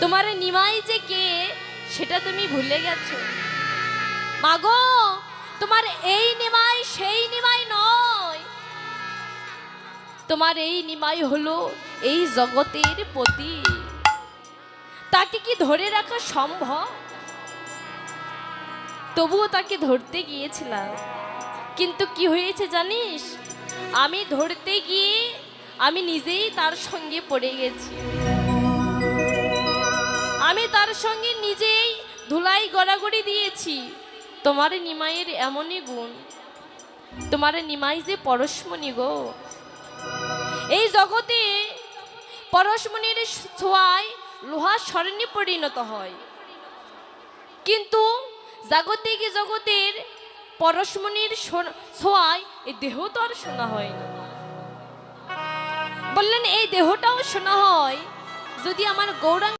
তোমার নিমাই যে কে, সেটা তুমি ভুলে গেছো। মাগো, তোমার এই নিমাই সেই নিমাই নয়। তোমার এই নিমাই হলো এই জগতের পতি তাকে কি ধরে রাখা সম্ভব? তবুও তাকে ধরতে গিয়েছিলাম। কিন্তু কি হয়েছে জানিস? আমি ধরতে গিয়ে আমি নিজেই তার সঙ্গে পড়ে গেছি। আমি তার সঙ্গে নিজেই ধুলাই গড়াগড়ি দিয়েছি। তোমার নিমাইয়ের এমনই গুণ। তোমার নিমাই যে পরশমণি গো। এই জগতে পরশমণির ছোঁয়ায় লোহা স্মরণে পরিণত হয়। কিন্তু জাগতিক জগতের পরশমণির ছোঁয়ায় এই দেহ তো আর শোনা হয় না। বললেন, এই দেহটাও শোনা হয়। যদি আমার গৌরাঙ্গ